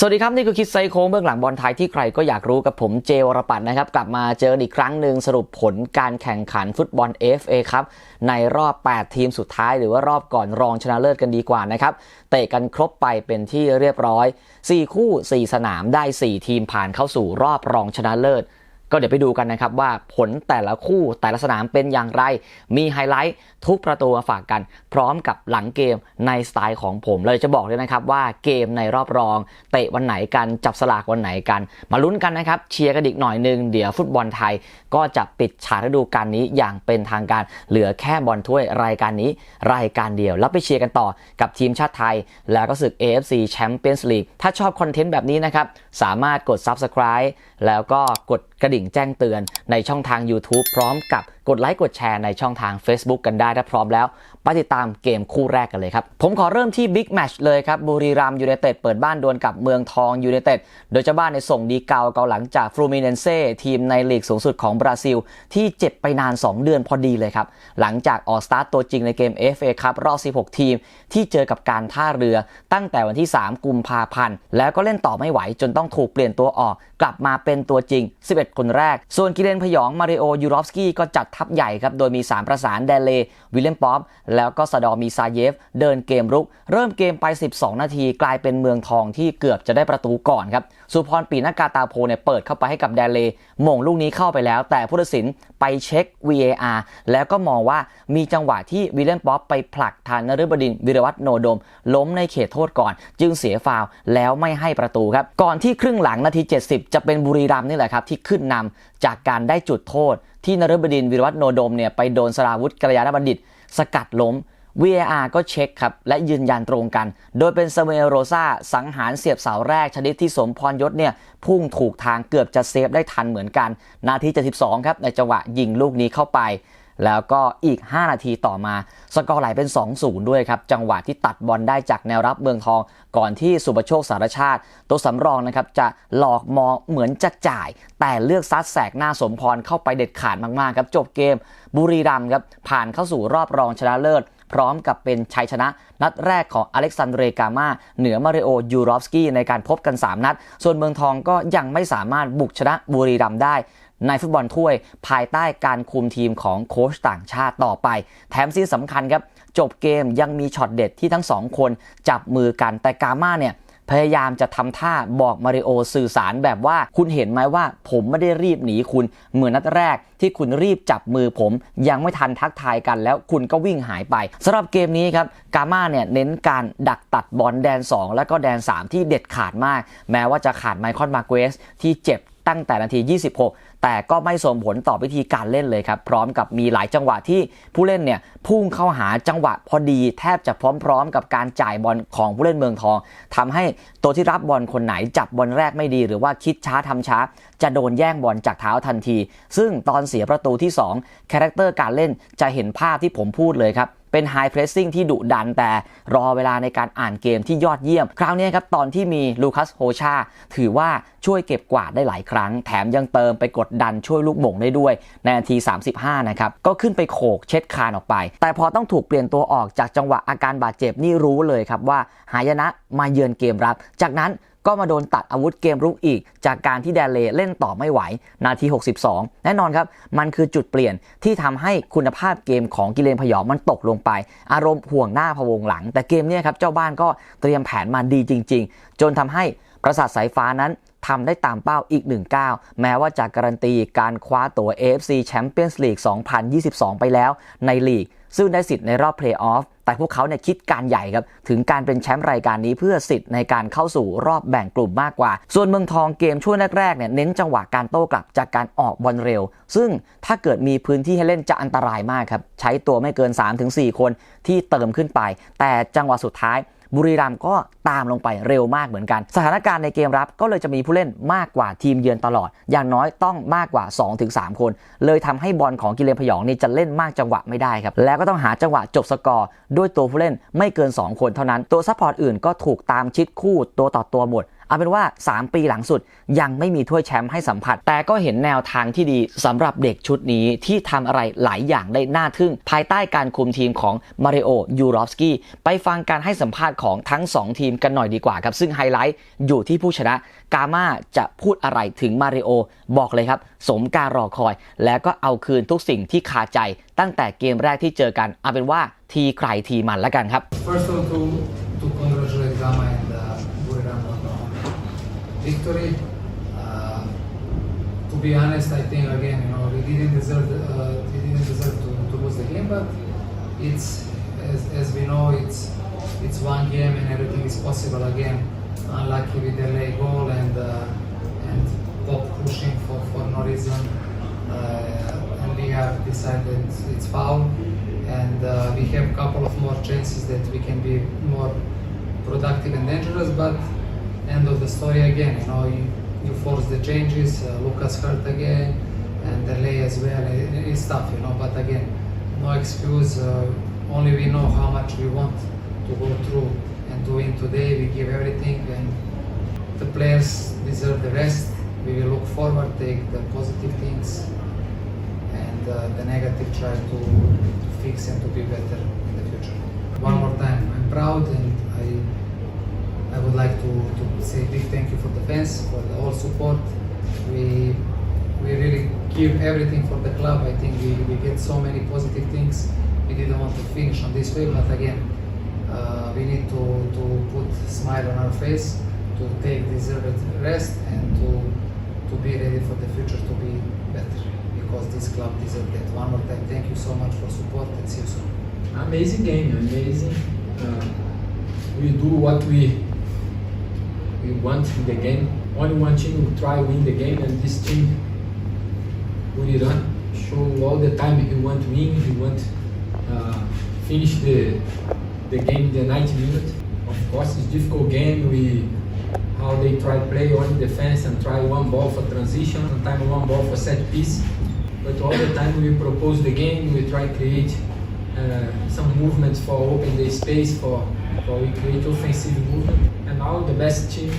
สวัสดีครับ นี่คือคิดไซโค้งเบื้องหลังบอลไทยที่ใครก็อยากรู้กับผมเจวรปัตน์นะครับ กลับมาเจออีกครั้งหนึ่งสรุปผลการแข่งขันฟุตบอล FA ครับ ในรอบ 8 ทีมสุดท้ายหรือว่ารอบก่อนรองชนะเลิศกันดีกว่านะครับ เตะกันครบไปเป็นที่เรียบร้อย 4 คู่ 4 สนามได้ 4 ทีมผ่านเข้าสู่รอบรองชนะเลิศ ก็เดี๋ยวไปดูกันนะครับว่าผลแต่ละคู่แต่ละสนามเป็นอย่างไร มีไฮไลท์ทุกประตูมาฝากกัน พร้อมกับหลังเกมในสไตล์ของผมเลยจะบอกเลยนะครับว่าเกมในรอบรอง เตะวันไหนกันจับสลากวันไหนกัน มาลุ้นกันนะครับเชียร์กันอีกหน่อยนึงเดี๋ยวฟุตบอลไทย ก็จะปิดฉากฤดูกาลนี้อย่างเป็นทางการ เหลือแค่บอลถ้วยรายการนี้รายการเดียว แล้วไปเชียร์กันต่อกับทีมชาติไทย แล้วก็ศึก AFC Champions League ถ้าชอบคอนเทนต์แบบนี้นะครับสามารถกด Subscribe แล้วก็กดกระดิ่งแจ้งเตือนในช่องทาง YouTube พร้อมกับ กดไลค์กดแชร์ในช่องทาง Facebook กันได้ถ้าพร้อมแล้วไปติดตามเกมคู่แรกกันเลยครับ ผมขอเริ่มที่บิ๊กแมชเลยครับ บุรีรัมยูไนเต็ดเปิดบ้านดวลกับเมืองทองยูไนเต็ดโดยเจ้าบ้านในส่งดีเกาเกาหลังจากฟลูมิเนเซ่ทีมในลีกสูงสุดของบราซิล ที่เจ็บไปนาน 2 เดือนพอดีเลยครับ หลังจากออกสตาร์ตตัวจริงในเกม FA ครับรอบ 16 ทีม ที่เจอกับการท่าเรือตั้งแต่วันที่ 3 กุมภาพันธ์แล้วก็เล่นต่อไม่ไหวจนต้องถูกเปลี่ยนตัวออก กลับมาเป็นตัวจริง 11 คนแรก ส่วนกิเลนพยองมาริโอยูรอฟสกี้ก็จัดทัพใหญ่ครับ โดยมี 3 ประสานเดเล วิลเลมป๊อป แล้วก็สดอมีซาเยฟ เดินเกมรุก เริ่มเกมไป 12 นาทีกลายเป็นเมืองทองที่เกือบจะได้ประตูก่อนครับ สุพรปีนากาตาโพเนี่ยเปิดเข้าไปให้กับเดเลหม่งลูกนี้เข้าไปแล้ว แต่ผู้ตัดสินไปเช็ค VAR แล้วก็มองว่ามีจังหวะที่วิลเลมป๊อปไปผลักทานนฤบดินวิรวัตโนโดม ล้มในเขตโทษก่อน จึงเสียฟาวแล้วไม่ให้ประตูครับ ก่อนที่ครึ่งหลังนาที 70 จะเป็นบุรีรัมย์นี่แหละครับที่ขึ้นนำจากการได้จุดโทษ ที่นฤบดินวิรวัตโนโดมเนี่ยไปโดนสราวุธกัลยาณบัณฑิต สกัดล้ม VAR ก็เช็คครับ และยืนยันตรงกัน โดยเป็นซามูเอลโรซาสังหารเสียบเสาแรกชนิดที่สมพรยศเนี่ย พุ่งถูกทางเกือบจะเซฟได้ทันเหมือนกัน นาที 72 ครับ ในจังหวะยิงลูกนี้เข้าไป แล้วก็อีก 5 นาทีต่อมา สกอร์ไหลเป็น 2-0 ด้วยครับ จังหวะที่ตัดบอลได้จากแนวรับเมืองทอง ก่อนที่สุประโชคสารชาติ ตัวสำรองนะครับจะหลอกมองเหมือนจะจ่าย แต่เลือกซัดแสกหน้าสมพรเข้าไปเด็ดขาดมากๆครับจบเกม บุรีรัมย์ครับผ่านเข้าสู่รอบรองชนะเลิศพร้อมกับเป็นชัยชนะนัดแรกของอเล็กซานเดรกามาเหนือมาริโอยูรอฟสกี้ในการพบกัน 3 นัด ส่วนเมืองทองก็ยังไม่สามารถบุกชนะบุรีรัมย์ได้ ในฟุตบอลถ้วยภายใต้การคุมทีมของโค้ชต่างชาติต่อไป แถมซีนสำคัญครับ จบเกมยังมีช็อตเด็ดที่ทั้งสองคนจับมือกันแต่กาม่าเนี่ยพยายามจะทำท่าบอกมาริโอสื่อสารแบบว่าคุณเห็นไหมว่าผมไม่ได้รีบหนีคุณเหมือนนัดแรก ที่คุณรีบจับมือผม ยังไม่ทันทักทายกันแล้วคุณก็วิ่งหายไปสำหรับเกมนี้ครับกาม่าเนี่ยเน้นการดักตัดบอลแดน 2 แล้วก็แดน 3 ที่เด็ดขาดมาก แม้ว่าจะขาดไมคอนมาเกสที่เจ็บ ตั้งแต่นาที 26 แต่ก็ไม่ส่งผลต่อวิธีการเล่นเลยครับ พร้อมกับมีหลายจังหวะที่ผู้เล่นเนี่ยพุ่งเข้าหาจังหวะพอดีแทบจะพร้อมๆ กับการจ่ายบอลของผู้เล่นเมืองทองทำให้ตัวที่รับบอลคนไหนจับบอลแรกไม่ดี หรือว่าคิดช้าทำช้า จะโดนแย่งบอลจากเท้าทันที ซึ่งตอนเสียประตูที่2คาแรคเตอร์การเล่นจะเห็นภาพที่ผมพูดเลยครับ เป็นไฮเพรสซิ่งที่ดุดันแต่รอเวลาในการอ่านเกมที่ยอดเยี่ยม คราวนี้ครับ ตอนที่มีลูคัสโฮชาถือว่าช่วยเก็บกวาดได้หลายครั้ง แถมยังเติมไปกดดันช่วยลูกหม่งได้ด้วย ในนาที 35 นะครับ ก็ขึ้นไปโขกเช็ดคานออกไป แต่พอต้องถูกเปลี่ยนตัวออกจากจังหวะอาการบาดเจ็บนี่รู้เลยครับว่าหายนะมาเยือนเกมรับ จากนั้น ก็มาโดนตัดอาวุธเกมรุกอีก จากการที่แดนเลเล่นต่อไม่ไหว นาที 62 แน่นอนครับ มันคือจุดเปลี่ยนที่ทำให้คุณภาพเกมของกิเลนพยองมันตกลงไป อารมณ์ห่วงหน้าพวงหลัง แต่เกมนี้ครับเจ้าบ้านก็เตรียมแผนมาดีจริง ๆ จนทำให้ประสาทสายฟ้านั้นทำได้ตามเป้าอีก1ก้าวแม้ว่าจะการันตีการคว้าตั๋ว AFC Champions League 2022 ไปแล้วในลีก ซึ่งได้สิทธิ์ในรอบเพลย์ออฟแต่พวกเขาเนี่ยคิดการใหญ่ครับ ถึงการเป็นแชมป์รายการนี้เพื่อสิทธิ์ในการเข้าสู่รอบแบ่งกลุ่มมากกว่า ส่วนเมืองทองเกมช่วงแรกๆเนี่ยเน้นจังหวะการโต้กลับจากการออกบอลเร็ว ซึ่งถ้าเกิดมีพื้นที่ให้เล่นจะอันตรายมากครับ ใช้ตัวไม่เกิน 3-4 คนที่เติมขึ้นไป แต่จังหวะสุดท้าย บุรีรัมย์ก็ตามลงไปเร็วมากเหมือนกัน สถานการณ์ในเกมรับก็เลยจะมีผู้เล่นมากกว่าทีมเยือนตลอด อย่างน้อยต้องมากกว่า 2-3 คน เลยทำให้บอลของกิเลนพยองนี่จะเล่นมากจังหวะไม่ได้ครับ แล้วก็ต้องหาจังหวะจบสกอร์ ด้วยตัวผู้เล่นไม่เกิน 2 คนเท่านั้น ตัวซัพพอร์ตอื่นก็ถูกตามชิดคู่ตัวต่อตัวหมด เอาเป็นว่า 3 ปีหลังสุดยังไม่มีถ้วยแชมป์ให้สัมผัส แต่ก็เห็นแนวทางที่ดีสำหรับเด็กชุดนี้ที่ทำอะไรหลายอย่างได้น่าทึ่ง ภายใต้การคุมทีมของมาริโอยูรอฟสกี้ไปฟังการให้สัมภาษณ์ของทั้ง 2 ทีมกันหน่อยดีกว่าครับ ซึ่งไฮไลท์อยู่ที่ผู้ชนะกาม่าจะพูดอะไรถึงมาริโอบอกเลยครับ สมการรอคอย แล้วก็เอาคืนทุกสิ่งที่คาใจตั้งแต่เกมแรกที่เจอกันเอาเป็นว่าทีใครทีมันแล้วกันครับ First of all, victory. Uh, to be honest, I think again, you know, we didn't deserve uh, we didn't deserve to, to lose the game, but it's as, as we know, it's it's one game and everything is possible again. Unlucky with the late goal and uh, and Pop pushing for, for no reason, uh, and we have decided it's, foul and uh, we have a couple of more chances that we can be more productive and dangerous. But end of the story again, you know, you, you force the changes. Uh, Lucas hurt again, and Delay as well. It, it's tough, you know. But again, no excuse. Uh, only we know how much we want to go through and to win today. We give everything, and the players deserve the rest. We will look forward, take the positive things, and uh, the negative try to, to fix and to be better in the future. One more time, I'm proud and I I would like to, to say big thank you for the fans, for the all support. We we really give everything for the club. I think we, we get so many positive things. We didn't want to finish on this way, but again, uh, we need to, to put smile on our face, to take deserved rest, and to to be ready for the future to be better because this club deserves that. One more time, thank you so much for support and see you soon. amazing game, amazing. Uh, we do what we we want in the game. Only one team will try win the game, and this team, Buriram, show all the time he want to win. He want uh, finish the the game the 90 minutes. Of course, it's difficult game. We how they try play on defense and try one ball for transition, sometimes one ball for set piece. But all the time we propose the game, we try create uh, some movements for open the space for, for we create offensive movement. And now the best team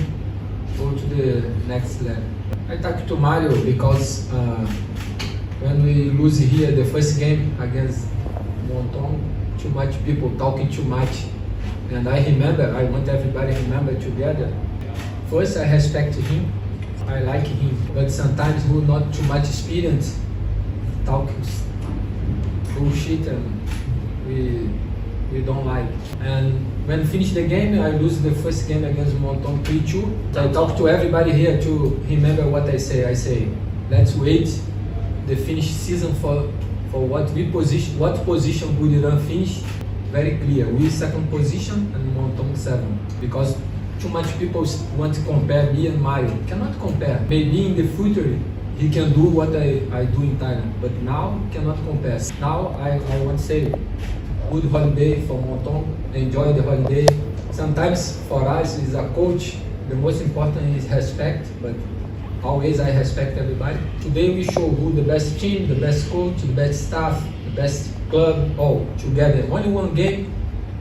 go to the next level. I talk to Mario because uh, when we lose here the first game against Monton, too much people talking too much. And I remember, I want everybody to remember together. First, I respect him, I like him, but sometimes who not too much experience talk bullshit and we we don't like. And when finish the game, I lose the first game against Monton 3-2. I talk to everybody here to remember what I say. I say, let's wait the finish season for for what we position, what position Buriram finish. Very clear. We second position and Monton seven because too much people want to compare me and Mario. Cannot compare. Maybe in the future he can do what I, I do in Thailand, but now cannot compare. Now I, I want to say good holiday for Monton, enjoy the holiday. Sometimes for us as a coach, the most important is respect, but always I respect everybody. Today we show who the best team, the best coach, the best staff, the best club, all together. Only one game,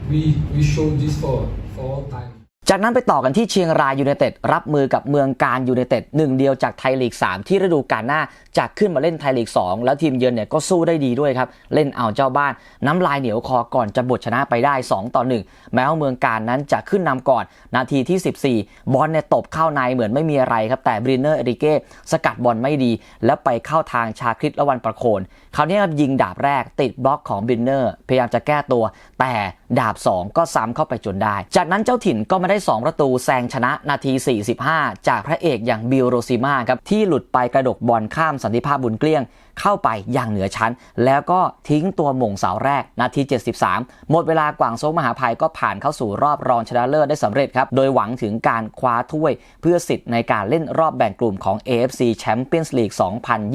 we, we show this for, for all time. จากนั้นไปต่อกันที่เชียงรายยูไนเต็ดรับมือกับเมืองการยูไนเต็ดหนึ่งเดียวจากไทยลีก 3 ที่ฤดูกาลหน้าจะขึ้นมาเล่นไทยลีก 2 แล้วทีมเยือนเนี่ยก็สู้ได้ดีด้วยครับ เล่นเอาเจ้าบ้าน น้ำลายเหนียวคอก่อนจะบดชนะไปได้ 2 ต่อ 1 แม้ว่าเมืองการนั้นจะขึ้นนำก่อน นาทีที่ 14 บอลเนี่ยตบเข้าในเหมือนไม่มีอะไรครับแต่บรินเนอร์เอริเก้สกัดบอลไม่ดี แล้วไปเข้าทางชาคริตละวันประโคนคราวนี้ครับยิงดาบแรกติดบล็อกของบินเนอร์พยายามจะแก้ตัว แต่ดาบ 2 ก็ซ้ำเข้าไปจนได้ จากนั้นเจ้าถิ่นก็มาได้ 2 ประตูแซงชนะนาที 45 จากพระเอกอย่างบิลโรซิมาครับที่หลุดไปกระดกบอลข้ามสันติภาพบุญเกลี้ยงเข้าไปอย่างเหนือชั้น แล้วก็ทิ้งตัวหม่งเสาแรกนาที 73 หมดเวลากวางโซงมหาภัยก็ผ่านเข้าสู่รอบรองชนะเลิศได้สำเร็จครับ โดยหวังถึงการคว้าถ้วยเพื่อสิทธิ์ในการเล่นรอบแบ่งกลุ่มของ AFC Champions League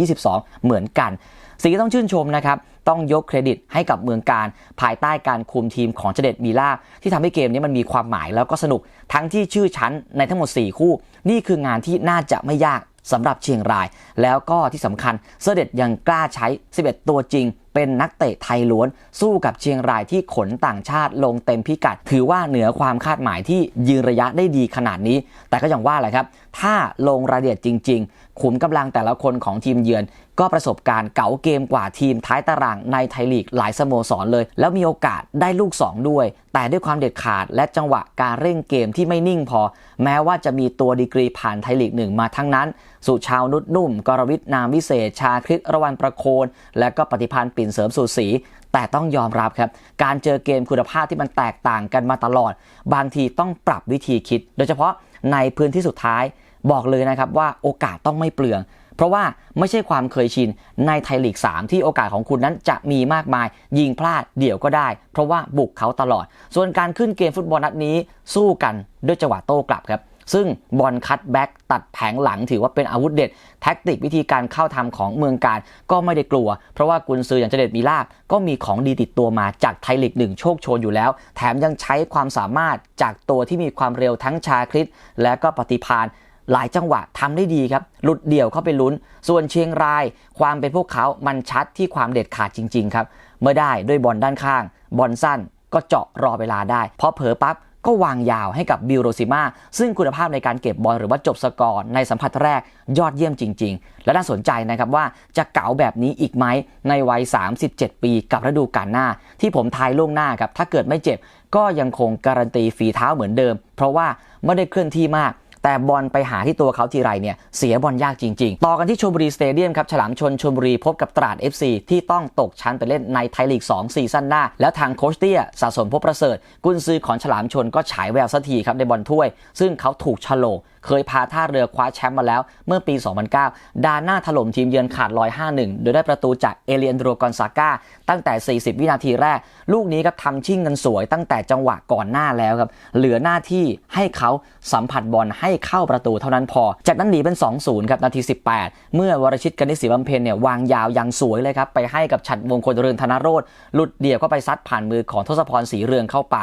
2022 เหมือนกัน สิ่งที่ต้องชื่นชมนะครับต้องยกเครดิตให้กับเมืองการภายใต้การคุมทีมของเจเด็ดมีล่าที่ทำให้เกมนี้มันมีความหมายแล้วก็สนุกทั้งที่ชื่อชั้นในทั้งหมด 4 คู่ นี่คืองานที่น่าจะไม่ยากสำหรับเชียงราย แล้วก็ที่สำคัญเสด็จยังกล้าใช้ 11 ตัวจริง เป็นนักเตะไทยล้วน สู้กับเชียงรายที่ขนต่างชาติลงเต็มพิกัด ถือว่าเหนือความคาดหมายที่ยืนระยะได้ดีขนาดนี้ แต่ก็อย่างว่าแหละครับ ถ้าลงรายละเอียดจริง ขุมกำลังแต่ละคนของทีมเยือน ก็ประสบการณ์เก๋าเกมกว่าทีมท้ายตารางในไทยลีกหลายสโมสรเลย แล้วมีโอกาสได้ลูก 2 ด้วย แต่ด้วยความเด็ดขาดและจังหวะการเร่งเกมที่ไม่นิ่งพอ แม้ว่าจะมีตัวดีกรีผ่านไทยลีกหนึ่งมาทั้งนั้น สุชาวนุชนุ่ม กรวิทนามวิเศษ ชาคริตระวันประโคน และก็ปฏิพันธ์ปิ่นเสริมสูสีแต่ต้องยอมรับครับ การเจอเกมคุณภาพที่มันแตกต่างกันมาตลอด บางทีต้องปรับวิธีคิด โดยเฉพาะในพื้นที่สุดท้าย บอกเลยนะครับว่าโอกาสต้องไม่เปลือง เพราะว่าไม่ใช่ความเคยชินในไทยลีก 3 ที่โอกาสของคุณนั้นจะมีมากมาย ยิงพลาดเดี๋ยวก็ได้ เพราะว่าบุกเขาตลอด ส่วนการขึ้นเกมฟุตบอลนัดนี้สู้กันด้วยจังหวะโต้กลับครับซึ่งบอลคัตแบ็กตัดแผงหลังถือว่าเป็นอาวุธเด็ด แท็กติกวิธีการเข้าทำของเมืองการก็ไม่ได้กลัว เพราะว่ากุนซืออย่างเจเด็ดมีลาบก็มีของดีติดตัวมาจากไทยลีกหนึ่งโชคโชนอยู่แล้ว แถมยังใช้ความสามารถจากตัวที่มีความเร็วทั้งชาคริตและก็ปฏิพาน หลายจังหวะทำได้ดีครับ หลุดเดี่ยวเข้าไปลุ้น ส่วนเชียงรายความเป็นพวกเขามันชัดที่ความเด็ดขาดจริง ๆ ครับ เมื่อได้ด้วยบอลด้านข้าง บอลสั้นก็เจาะรอเวลาได้ พอเผลอปั๊บก็วางยาวให้กับบิลโรซิมาซึ่งคุณภาพในการเก็บบอลหรือว่าจบสกอร์ในสัมผัสแรกยอดเยี่ยมจริง ๆ และน่าสนใจนะครับว่าจะเก๋าแบบนี้อีกไหมในวัย 37 ปีกับฤดูกาลหน้า ที่ผมทายล่วงหน้าครับ ถ้าเกิดไม่เจ็บก็ยังคงการันตีฝีเท้าเหมือนเดิม เพราะว่าไม่ได้เคลื่อนที่มาก แต่บอลไปหาที่ตัวเขาทีไรเนี่ยเสียบอลยากจริง ๆ ต่อกันที่ชลบุรีสเตเดียมครับฉลามชนชลบุรีพบกับตราด FC ที่ต้องตกชั้นไปเล่นในไทยลีก2ซีซั่นหน้า แล้วทางโคชเตี้ยสะสมพบประเสริฐ กุนซือของฉลามชนก็ฉายแววสักทีครับในบอลถ้วย ซึ่งเขาถูกชะโลก เคยพาท่าเรือคว้าแชมป์มาแล้วเมื่อปี 2009 ดาหน้าถล่มทีมเยือนขาด105-1 โดยได้ประตูจากเอเลียนโดรกอนซาก้าตั้งแต่ 40 วินาทีแรก ลูกนี้ครับทำชิ่งกันสวยตั้งแต่จังหวะก่อนหน้าแล้วครับ เหลือหน้าที่ให้เขาสัมผัสบอลให้เข้าประตูเท่านั้นพอ จากนั้นหนีเป็น 2-0 ครับนาที 18 เมื่อวรชิตกนิษฐ์ศรีบำเพ็ญเนี่ยวางยาวอย่างสวยเลยครับไปให้กับฉัดมงคลเรืองธนโรธหลุดเดี่ยวเข้าไปซัดผ่านมือของทศพรศรีเรืองเข้าไป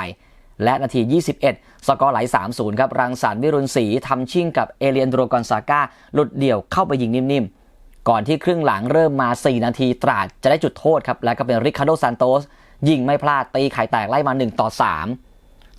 และนาที 21 สกอร์ไหล 3-0 ครับ รังสรรค์วิรุณศรีทำชิ่งกับเอเลียนโดรกอนซาก้า หลุดเดี่ยวเข้าไปยิงนิ่มๆ ก่อนที่ครึ่งหลังเริ่มมา 4 นาทีตราดจะได้จุดโทษครับ แล้วก็เป็นริคาร์โดซานโตสยิงไม่พลาดตีไข่แตกไล่มา 1 ต่อ 3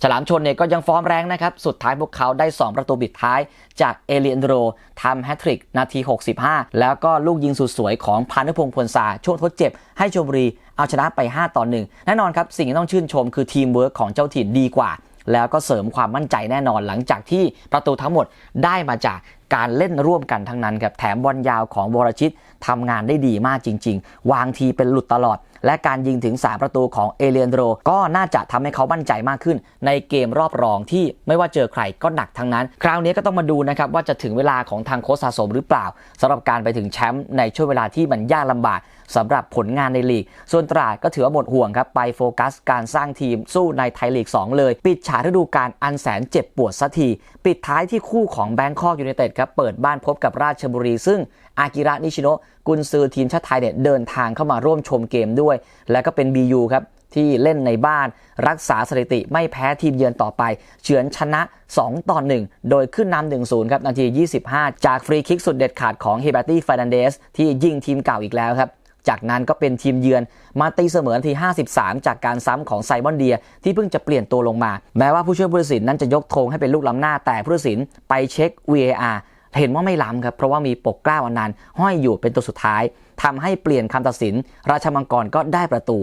ฉลามชนเนี่ยก็ยังฟอร์มแรงนะครับ สุดท้ายพวกเขาได้ 2 ประตูบิดท้ายจากเอเลียนโดทำแฮตทริกนาที 65 แล้วก็ลูกยิงสุดสวยของพานุพงศ์พลซาช่วงทดเจ็บ ให้ชมบุรีเอาชนะไป 5 ต่อ 1 แน่นอนครับ สิ่งที่ต้องชื่นชมคือทีมเวิร์กของเจ้าถิ่นดีกว่า แล้วก็เสริมความมั่นใจแน่นอนหลังจากที่ประตูทั้งหมดได้มาจากการเล่นร่วมกันทั้งนั้นครับแถมบอลยาวของวรชิตทำงานได้ดีมากจริง ๆ วางทีเป็นหลุดตลอด และการยิงถึง 3 ประตูของเอเลียนโดก็น่าจะทำให้เขามั่นใจมากขึ้น ในเกมรอบรองที่ไม่ว่าเจอใครก็หนักทั้งนั้น คราวนี้ก็ต้องมาดูนะครับว่าจะถึงเวลาของทางโค้ชสะสมหรือเปล่าสำหรับการไปถึงแชมป์ในช่วงเวลาที่มันยากลำบากสำหรับผลงานในลีก ส่วนตราดก็ถือว่าหมดห่วงครับ ไปโฟกัสการสร้างทีมสู้ในไทยลีก 2 เลย ปิดฉากฤดูกาลอันแสนเจ็บปวดสักที ปิดท้ายที่คู่ของแบงคอกยูไนเต็ดครับเปิดบ้านพบกับราชบุรี ซึ่งอากิระนิชิโนะกุนซือทีมชาติไทยเนี่ยเดินทางเข้ามาร่วมชมเกมด้วย และก็เป็น BU ครับที่เล่นในบ้านรักษาสถิติไม่แพ้ทีมเยือนต่อไป เฉือนชนะ 2 ต่อ 1 โดยขึ้นนำ1-0 ครับ นาที 25 จากฟรีคิกสุดเด็ดขาดของเฮเบตี้ฟานันเดสที่ยิงทีมเก่าอีกแล้วครับ จากนั้นก็เป็นทีมเยือนมาตีเสมอนาที 53 จากการซ้ำของไซมอนเดีย ที่เพิ่งจะเปลี่ยนตัวลงมา แม้ว่าผู้ช่วยผู้ตัดสินนั้นจะยกธงให้เป็นลูกล้ำหน้าแต่ผู้ตัดสินไปเช็ค VAR เห็นว่าไม่ล้ำครับเพราะว่ามีปกกล้าอนันต์ห้อยอยู่เป็นตัวสุดท้ายทำให้เปลี่ยนคำตัดสิน ราชมังกรก็ได้ประตู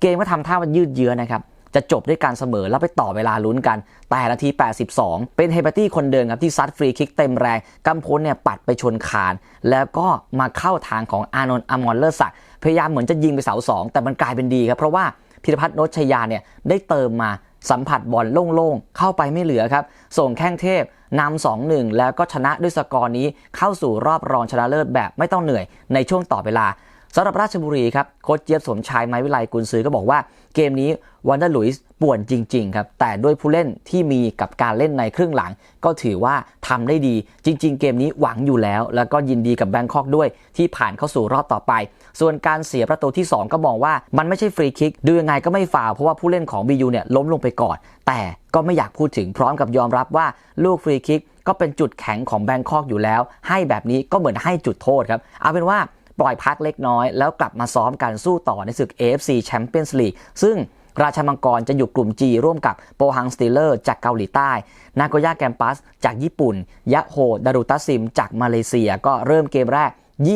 เกมก็ทำท่ามันยืดเยื้อนะครับจะจบด้วยการเสมอแล้วไปต่อเวลาลุ้นกัน แต่นาที 82 เป็นเฮเบตี้คนเดิมครับที่ซัดฟรีคิกเต็มแรงกำพลเนี่ยปัดไปชนคาน แล้วก็มาเข้าทางของอานนท์อมอรเลอร์ศักพยายามเหมือนจะยิงไปเสาสองแต่มันกลายเป็นดีครับ เพราะว่าพิรพัฒน์โนชยาเนี่ยได้เติมมา สัมผัสบอลโล่งๆ เข้าไปไม่เหลือครับ ส่งแข้งเทพนำสองหนึ่งแล้วก็ชนะด้วยสกอร์นี้เข้าสู่รอบรองชนะเลิศแบบไม่ต้องเหนื่อยในช่วงต่อเวลา สำหรับราชบุรีครับโค้ชเจี๊ยบสมชายไม้วิไลกุลซื้อก็บอกว่าเกมนี้วันเดอร์ลุยส์ป่วนจริงๆครับแต่ด้วยผู้เล่นที่มีกับการเล่นในครึ่งหลัง ก็ถือว่าทำได้ดีจริง ๆ เกมนี้หวังอยู่แล้ว แล้วก็ยินดีกับแบงคอกด้วยที่ผ่านเข้าสู่รอบต่อไป ส่วนการเสียประตูที่ 2 ก็มองว่ามันไม่ใช่ฟรีคิก ดูยังไงก็ไม่ฟาเพราะว่าผู้เล่นของ BU เนี่ยล้มลงไปก่อน แต่ก็ไม่อยากพูดถึงพร้อมกับยอมรับว่าลูกฟรีคิกก็เป็นจุดแข็งของแบงคอกอยู่แล้ว ให้แบบนี้ก็เหมือนให้จุดโทษครับเอาเป็นว่า ปล่อยพักเล็กน้อย แล้วกลับมาซ้อมการสู้ต่อในศึก AFC Champions League ซึ่งราชมังกรจะอยู่กลุ่ม G ร่วมกับโปฮังสตีเลอร์จากเกาหลีใต้ นาโกย่าแกมปัสจากญี่ปุ่น ยะโฮดารุตัสซิม จากมาเลเซีย ก็เริ่มเกมแรก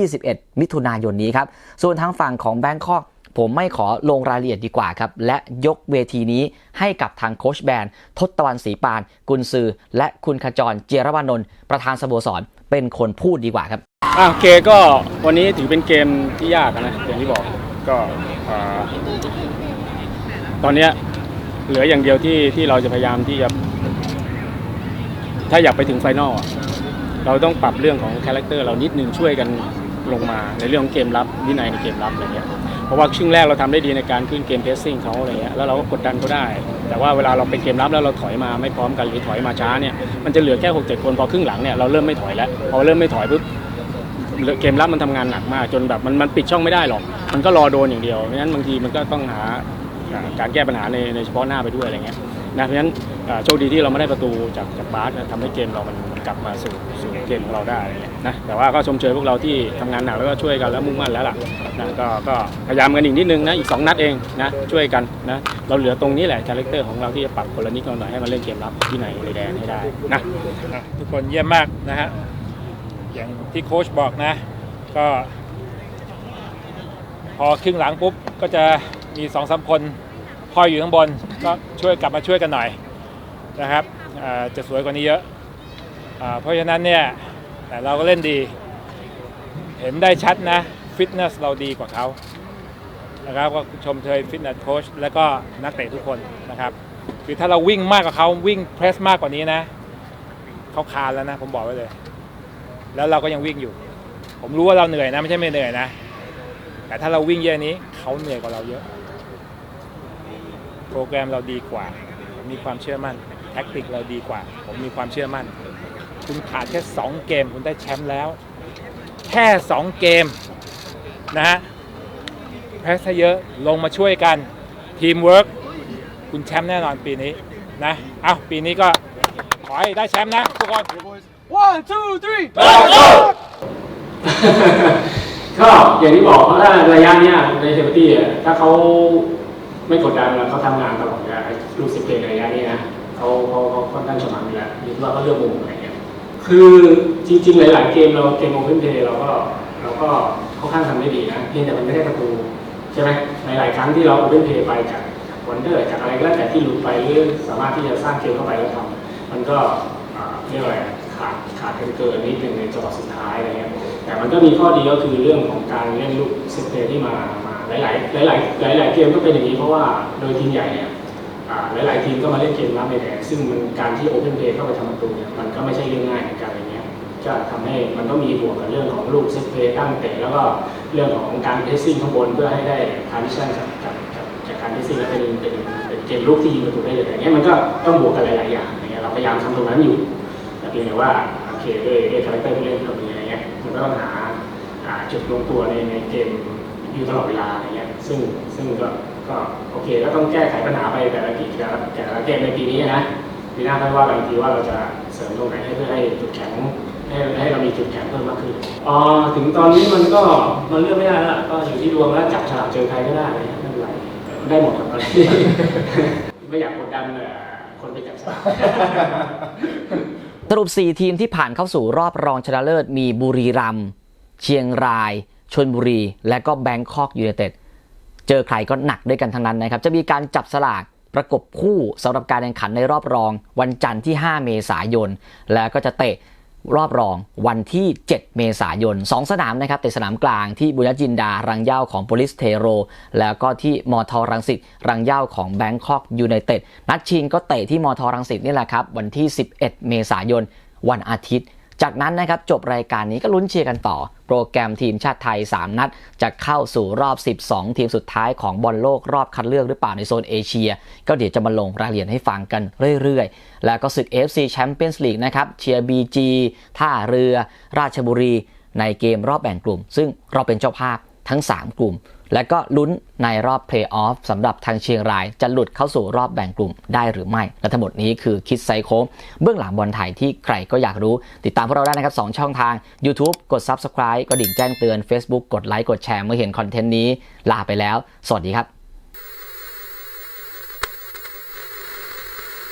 21 มิถุนายนนี้ครับ ส่วนทางฝั่งของแบงคอก ผมไม่ขอลงรายละเอียดดีกว่าครับ และยกเวทีนี้ให้กับทางโคชแบนทศตวรรณศรีปาน กุนซือ และคุณขจรเจรวานนท์ประธานสโมสรเป็นคนพูดดีกว่าครับอะโอเคก็วันนี้ถือเป็นเกมที่ยากนะอย่างที่บอกก็ตอนนี้เหลืออย่างเดียวที่ที่เราจะพยายามที่จะ ถ้าอยากไปถึงไฟนอลเราต้องปรับเรื่องของคาแรคเตอร์เรานิดนึงช่วยกัน ลงมาในเรื่องของเกมรับวินัยในเกมรับอะไรเงี้ยเพราะว่าครึ่งแรกเราทำได้ดีในการขึ้นเกมเพสซิ่งเขาอะไรเงี้ยแล้วเราก็กดดันเขาได้ แต่ว่าเวลาเราไปเกมรับแล้วเราถอยมาไม่พร้อมกันหรือถอยมาช้าเนี่ยมันจะเหลือแค่หกเจ็ดคนพอครึ่งหลังเนี่ยเราเริ่มไม่ถอยแล้วพอเริ่มไม่ถอยปุ๊บเกมรับมันทำงานหนักมาก จนแบบมันมันปิดช่องไม่ได้หรอก มันก็รอโดนอย่างเดียวเพราะฉะนั้นบางทีมันก็ต้องหาการแก้ปัญหาในในเฉพาะหน้าไปด้วยอะไรเงี้ยนะเพราะฉะนั้น โชคดีที่เราไม่ได้ประตูจากจากบาสนะทำให้เกมเรามันกลับมาสู่สู่เกมของเราได้เงี้ยนะแต่ว่าก็ชมเชยพวกเราที่ทำงานหนักแล้วก็ช่วยกันแล้วมุ่งมั่นแล้วล่ะนะก็ก็พยายามกันอีกนิดนึงนะอีก 2 นัดเองนะช่วยกันนะเราเหลือตรงนี้แหละคาแรคเตอร์ของเราที่จะปรับคนละนิดคนละหน่อยให้มันเล่นเกมรับที่ไหนเลยแดงให้ได้นะทุกคนเยี่ยมมากนะฮะอย่างที่โค้ชบอกนะ ก็ พอครึ่งหลังปุ๊บก็จะมีสองสามคนคอยอยู่ข้างบน ก็ช่วยกลับมาช่วยกันหน่อย นะครับจะสวยกว่านี้เยอะเพราะฉะนั้นเนี่ยแต่เราก็เล่นดี เห็นได้ชัดนะฟิตเนสเราดีกว่าเขานะครับก็ชมเชยฟิตเนสโค้ชและก็นักเตะทุกคนนะครับคือถ้าเราวิ่งมากกว่าเขาวิ่งเพรสมากกว่านี้นะเขาคานแล้วนะ ผมบอกไว้เลย แล้วเราก็ยังวิ่งอยู่ ผมรู้ว่าเราเหนื่อยนะไม่ใช่ไม่เหนื่อยนะ แต่ถ้าเราวิ่งเยอะนี้เขาเหนื่อยกว่าเราเยอะ โปรแกรมเราดีกว่า มีความเชื่อมั่น ท็กติกเราดีกว่า ผมมีความเชื่อมั่น คุณขาดแค่ 2 เกมคุณได้แชมป์แล้ว แค่ 2 เกม นะฮะแพ้ซะเยอะลงมาช่วยกันทีมเวิร์กคุณแชมป์แน่นอนปีนี้นะเอาปีนี้ก็ขอให้ได้แชมป์นะทุกคน One, two, three. ก็อย่างที่บอกว่าระยะเนี้ยในเซฟตี้อะถ้าเขาไม่กดดันแล้วเขาทำงานตลอดเวลาลูกสิบเพลงระยะนี้นะ เขาเขาเขาค่อนข้างสมัครอยู่แล้วยึดว่าเขาเลือกมุมอะไรเงี้ยคือจริงๆ หลาย ๆ เกมเราเกมโอเพนเพย์เราก็เราก็ค่อนข้างทำได้ดีนะเพียงแต่มันไม่ได้ประตูใช่ไหมหลายๆครั้งที่เราโอเพนเพย์ไปจากวันเดอร์จากอะไรก็แล้วแต่ที่หลุดไปหรือสามารถที่จะสร้างเกมเข้าไปแล้วทำมันก็อ่าเรียกอะไรขาดขาดเกินเกินนิดนึงในจังหวะสุดท้ายอะไรเงี้ยแต่มันก็มีข้อดีก็คือเรื่องของการเล่นลูกเซตเพย์ที่มามาหลาย ๆ หลาย ๆ หลาย ๆ เกมก็เป็นอย่างนี้เพราะว่าโดยทีมใหญ่เนี่ย หลาย ๆ ทีมก็มาเล่นเกมรับในแดนซึ่งมันการที่โอเพนเพย์เข้าไปทำประตูเนี่ยมันก็ไม่ใช่เรื่องง่ายเหมือนกันอะไรเงี้ยก็ทำให้มันก็มีบวกกับเรื่องของลูกเซตเพย์ตั้งเตะแล้วก็เรื่องของการเพสซิ่งข้างบนเพื่อให้ได้ทาร์ดิชันจากจากจากาการเพสซิ่งแล้วเป็นเป็นเป็นเกมลูกที่ยิงประตูได้เลยอย่างเงี้ยมันก็ต้องบวกกันหลาย ๆ อย่างอย่างเงี้ยเราพยายามทำตรงนั้นอยู่แต่เพียงแต่ว่าโอเคด้วยด้วยคาแรคเตอร์ผู้เล่นที่เรามีอะไรเงี้ยมันก็ต้องหาอ่าจุดลงตัวในในเกมอยู่ตลอดเวลาอะไรเงี้ยซึ่งซึ่งก็ ก็โอเคก็ต้องแก้ไขปัญหาไปแต่ละทีแต่ละแต่ละเกมในปีนี้นะปีหน้าค่อยว่ากันอีกทีว่าเราจะเสริมตรงไหนให้เพื่อให้จุดแข็งให้ให้เรามีจุดแข็งเพิ่มมากขึ้นอ๋อถึงตอนนี้มันก็มันเลือกไม่ได้แล้วล่ะก็อยู่ที่ดวงแล้วจับฉลากเจอใครก็ได้อะไรเงี้ยไม่เป็นไรได้หมดครับตอนนี้ไม่อยากกดดันเอ่อคนไปจับฉลากสรุป 4 ทีมที่ผ่านเข้าสู่รอบรองชนะเลิศมีบุรีรัมย์เชียงราย ชนบุรี และก็แบงคอกยูไนเต็ด เจอใครก็หนักด้วยกันทั้งนั้นนะครับ จะมีการจับสลากประกบคู่สำหรับการแข่งขันในรอบรอง วันจันทร์ที่ 5 เมษายน แล้วก็จะเตะรอบรองวันที่ 7 เมษายน 2 สนามนะครับเตะสนามกลางที่บุญญจินดา รังเย่าของโปลิสเทโร แล้วก็ที่มอทอรังสิตรังเย่าของแบงคอกยูไนเต็ดนัดชิงก็เตะที่มอทอรังสิตนี่แหละครับ วันที่ 11 เมษายน วันอาทิตย์ จากนั้นนะครับจบรายการนี้ก็ลุ้นเชียร์กันต่อ โปรแกรมทีมชาติไทย 3 นัด จะเข้าสู่รอบ 12 ทีมสุดท้ายของบอลโลกรอบคัดเลือกหรือเปล่าในโซนเอเชีย ก็เดี๋ยวจะมาลงรายละเอียดให้ฟังกันเรื่อยๆ แล้วก็ศึก FC Champions League นะครับเชียร์ BG ท่าเรือ ราชบุรี ในเกมรอบแบ่งกลุ่ม ซึ่งเราเป็นเจ้าภาพทั้ง 3 กลุ่ม และก็ลุ้นในรอบเพลย์ออฟสำหรับทางเชียงราย จะหลุดเข้าสู่รอบแบ่งกลุ่มได้หรือไม่ และทั้งหมดนี้คือคิดไซโคเบื้องหลังบอลไทยที่ใครก็อยากรู้ ติดตามพวกเราได้นะครับ 2 ช่องทาง YouTube กด Subscribe กดดิ่งแจ้งเตือน Facebook กดไลค์กดแชร์เมื่อเห็นคอนเทนต์นี้ลาไปแล้ว สวัสดีครับ